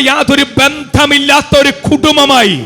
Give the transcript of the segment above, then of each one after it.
യാതൊരു ബന്ധമില്ലാത്ത ഒരു കുടുംബമായി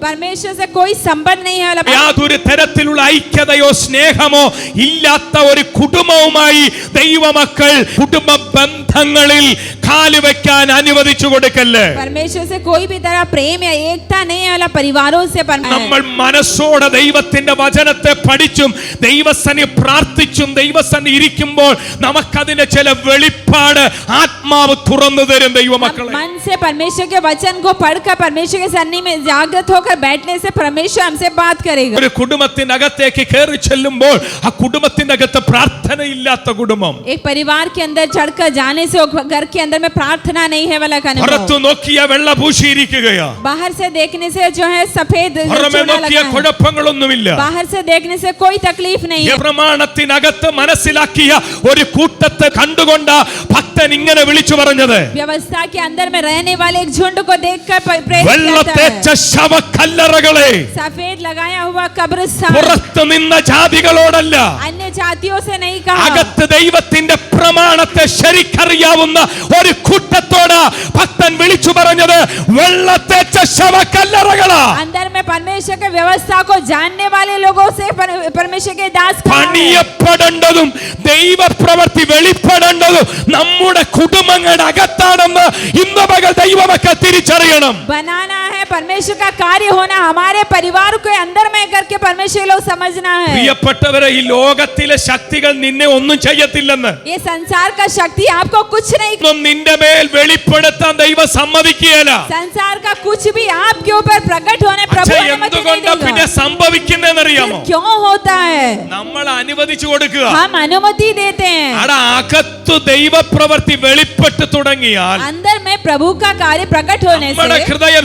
परमेश्वर से कोई संबंध नहीं है वाला യാതൊരു തരത്തിലുള്ള ഐക്യതയോ സ്നേഹമോ ഇല്ലാത്ത ഒരു കുടുംബവുമായി ദൈവമക്കൾ കുടുംബ ബന്ധങ്ങളിൽ കാലുവെക്കാൻ അനുവദിച്ചു കൊടുക്കല്ലേ परमेश्वर से कोई भी तरह प्रेम या एकता नहीं है वाला परिवारों से पर നമ്മൾ മനസ്സോടെ ദൈവത്തിന്റെ വചനത്തെ പഠിച്ചും ദൈവസനി പ്രാർത്ഥിച്ചും ദൈവസനി ഇരിക്കുമ്പോൾ നമുക്കതിന്റെ ചില വെളിപ്പാട് ആത്മാവ് തുറന്നു തരും हम ദൈവമക്കളെ मन से परमेश्वर के वचन को पढ़कर परमेश्वर के सन्नी में जागृत होकर बैठने से परमेश्वर हमसे बात करेगा ഒരു കുടുംബത്തിനകത്തേക്ക് കയറി ചെല്ലുമ്പോൾ ആ കുടുംബത്തിന്റെ അകത്ത് പ്രാർത്ഥനയില്ലാത്ത കുടുംബം एक परिवार के अंदर चढ़कर जाने से वो घर के अंदर में प्रार्थना नहीं है वाला का പുറത്തു अनुभव നോക്കിയ വെള്ള പൂശിയിരിക്കുകയാ बाहर से देखने से जो है सफेद പുറമെ चूना നോക്കിയ लगा है। കുഴപ്പങ്ങളൊന്നുമില്ല बाहर से देखने से कोई तकलीफ नहीं ഈ है പ്രമാണത്തിനകത്ത് മനസ്സിലാക്കിയ ഒരു കൂട്ടത്തെ കണ്ടുകൊണ്ട ഭക്തൻ ഇങ്ങനെ വിളിച്ചു പറഞ്ഞത് व्यवस्था के अंदर में रहने वाले एक झुंड को देखकर प- प्रेरित വെള്ള करता തേച്ച है ശവക്കല്ലറകളെ सफेद लगाया हुआ कब्रिस्तान പുറത്തു നിന്ന ജാതികളോടല്ല अन्य जातियों से नहीं कहा അകത്ത് ദൈവത്തിന്റെ പ്രമാണത്തെ ശരിക്കറിയാവുന്ന ഒരു കൂട്ടത്തോട് ഭക്തൻ വിളിച്ചു പറഞ്ഞത് വെള്ളത്തേച്ച ശവക്കല്ലറകളാ अंदर में परमेश्वर के व्यवस्था को जानने वाले लोगों से पर- परमेश्वर के दास कहा है। പണിയപ്പെടേണ്ടതും ദൈവപ്രവൃത്തി വെളിപ്പെടേണ്ടതും നമ്മുടെ കുടുംബങ്ങളുടെ അകത്താണെന്ന് ഇന്ന് പകൽ ദൈവമൊക്കെ തിരിച്ചറിയണം बनाना है परमेश्वर का कार्य होना हमारे परिवार को अंदर में करके परमेश्वर लोग समझना है പ്രിയപ്പെട്ടവരെ ഈ ലോകത്തിലെ ശക്തികൾ നിന്നെ ഒന്നും ചെയ്യത്തില്ലെന്ന് ये संसार का शक्ति आपको कुछ नहीं ഒന്നും നിന്റെ മേൽ വെളിപ്പെടുത്താൻ ദൈവം സമ്മതിക്കുകയില്ല संसार का कुछ भी आपके ऊपर प्रकट होने प्रभु പക്ഷെ अनुमति नहीं എന്തുകൊണ്ടാ പിന്നെ देगा സംഭവിക്കുന്നതെന്നറിയാമോ फिर क्यों होता है നമ്മൾ അനുവദിച്ചു കൊടുക്കുക हम अनुमति देते हैं അവിടെ അകത്തു ദൈവപ്രവൃത്തി വെളിപ്പെട്ട് തുടങ്ങിയാൽ अंदर में प्रभु का कार्य प्रकट होने നമ്മുടെ से ഹൃദയം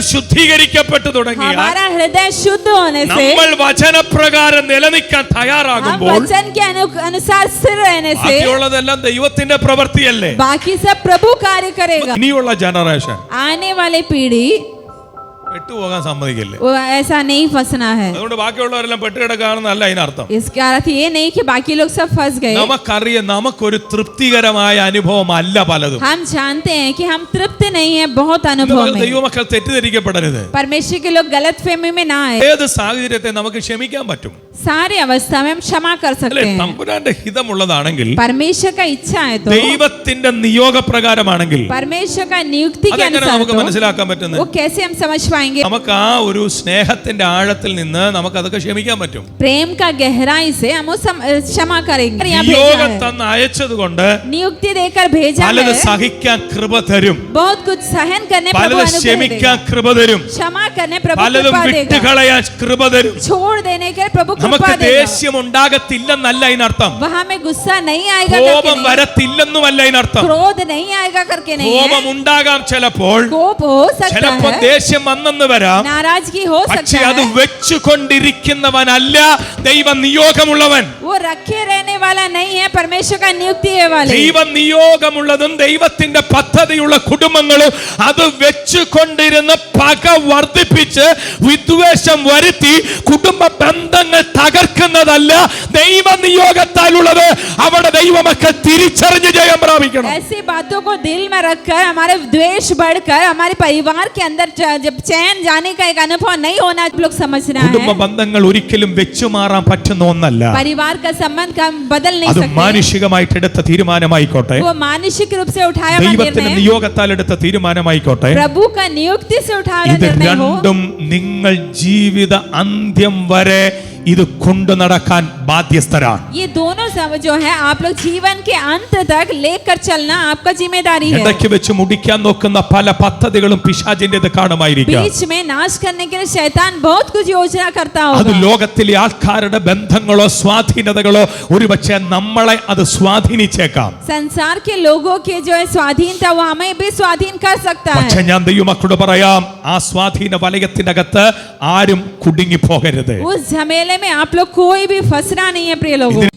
ശുദ്ധീകരിക്കപ്പെട്ടു തുടങ്ങി നമ്മൾ വചനപ്രകാരം നിലനിൽക്കാൻ തയ്യാറാകുമ്പോൾ ബാക്കിയുള്ളതെല്ലാം ദൈവത്തിന്റെ പ്രവൃത്തിയല്ലേ? ബാക്കി പ്രഭു ഇനിയുള്ള ജനറേഷൻ ആനെ വാലെ പീഡി പെട്ടുപോകാൻ സമ്മതിക്കില്ലേ वो ऐसा नहीं फंसना है അതുകൊണ്ട് ബാക്കിയുള്ളവരെല്ലാം പെട്ടുകിടക്കാണെന്നല്ല അതിനർത്ഥം इसका अर्थ ये नहीं कि बाकी लोग सब फंस गए നമുക്കറിയാം നമുക്കൊരു തൃപ്തികരമായ അനുഭവം അല്ല പലതും हम जानते हैं कि हम तृप्त नहीं है बहुत अनुभव में ദൈവമക്കൾ തെറ്റിദ്ധരിക്കപ്പെടരുത് परमेश्वर के लोग गलत फहमी में ना आए ഏത് സാഹചര്യത്തെ നമുക്ക് ക്ഷമിക്കാൻ പറ്റും सारी अवस्था में हम क्षमा कर അല്ലെ सकते हैं തമ്പുരാന്റെ ഹിതമുള്ളതാണെങ്കിൽ परमेश्वर का इच्छा है तो ദൈവത്തിന്റെ നിയോഗപ്രകാരമാണെങ്കിൽ परमेश्वर का नियुक्ति के അതെങ്ങനെ अनुसार നമുക്ക് तो മനസ്സിലാക്കാൻ പറ്റുന്നത് वो कैसे हम समझ पाएंगे നമുക്ക് ആ ഒരു സ്നേഹത്തിന്റെ ആഴത്തിൽ നിന്ന് നമുക്ക് അതൊക്കെ ക്ഷമിക്കാൻ പറ്റും प्रेम का गहराई से हम वो सम- क्षमा करेंगे यहाँ भेजा നിയോഗം है। തന്ന് അയച്ചത് കൊണ്ട് नियुक्ति देकर भेजा പലത് है സഹിക്കാൻ കൃപ തരും बहुत कुछ सहन करने प्रभु പലത് अनुग्रह ക്ഷമിക്കാൻ देगा കൃപ തരും क्षमा करने प्रभु പലതും कृपा देगा വിട്ടുകളയാൻ കൃപ തരും छोड़ देने के लिए प्रभु നമുക്ക് कृपा देगा ദേഷ്യം ഉണ്ടാകത്തില്ലെന്നല്ല അതിനർത്ഥം वहां में गुस्सा नहीं आएगा करके കോപം नहीं വരത്തില്ലെന്നുമല്ല അതിനർത്ഥം क्रोध नहीं आएगा करके नहीं കോപം है ഉണ്ടാകാം ചിലപ്പോൾ कोप हो सकता ചിലപ്പോൾ है ദേഷ്യം വന്നെന്ന് വരാം. പക്ഷേ അത് വെച്ചു കൊണ്ടിരിക്കുന്നവനല്ല ദൈവ നിയോഗമുള്ളവൻ ദൈവ നിയോഗമുള്ളതും ദൈവത്തിന്റെ പദ്ധതിയുള്ള കുടുംബങ്ങളും അത് വെച്ചു കൊണ്ടിരുന്ന് പക വർദ്ധിപ്പിച്ച് വിദ്വേഷം വരുത്തി കുടുംബ ബന്ധങ്ങൾ തകർ തകർക്കുന്നതല്ല ദൈവ നിയോഗത്താലുള്ളത് അവിടെ ദൈവമക്കൾ തിരിച്ചറിഞ്ഞ് ജയം പ്രാപിക്കണം ऐसी बातों को दिल में रखकर हमारे द्वेष बढ़कर हमारे परिवार के अंदर च- जब चैन जाने का एक अनुभव नहीं होना आप लोग समझना കുടുംബ है ബന്ധങ്ങൾ ഒരിക്കലും വെച്ചു മാറാൻ പറ്റുന്ന ഒന്നല്ല परिवार का संबंध का हम बदल नहीं അത് सकते മാനുഷികമായിട്ട് എടുത്ത തീരുമാനമായിക്കോട്ടെ वो मानसिक रूप से उठाया हुआ ദൈവത്തിന്റെ निर्णय നിയോഗത്താൽ എടുത്ത തീരുമാനമായിക്കോട്ടെ प्रभु का नियुक्ति से उठाया हुआ ഇത് निर्णय हो രണ്ടും നിങ്ങൾ ജീവിത അന്ത്യം വരെ ഇത് കൊണ്ടു നടക്കാൻ ബാധ്യസ്ഥരാണ് ये दोनों सब जो है आप लोग जीवन के अंत तक लेकर चलना आपका जिम्मेदारी है ഇടയ്ക്ക് വെച്ച് മുടിക്കാൻ നോക്കുന്ന പല പദ്ധതികളും പിശാചിന്റേത് കാണുമായിരിക്കാം बीच में नाश करने के लिए शैतान बहुत कुछ योजना करता അത് होगा ലോകത്തിലെ ആൾക്കാരുടെ ബന്ധങ്ങളോ സ്വാധീനതകളോ ഒരുപക്ഷെ നമ്മളെ അത് സ്വാധീനിച്ചേക്കാം संसार के लोगों के जो है स्वाधीनता वो हमें भी स्वाधीन कर सकता പക്ഷെ है ഞാൻ ദൈവമക്കളോട് പറയാം ആ സ്വാധീന വലയത്തിനകത്ത് ആരും കുടുങ്ങി പോകരുത് उस झमेले में आप लोग कोई भी फंसना नहीं है प्रिय लोगों।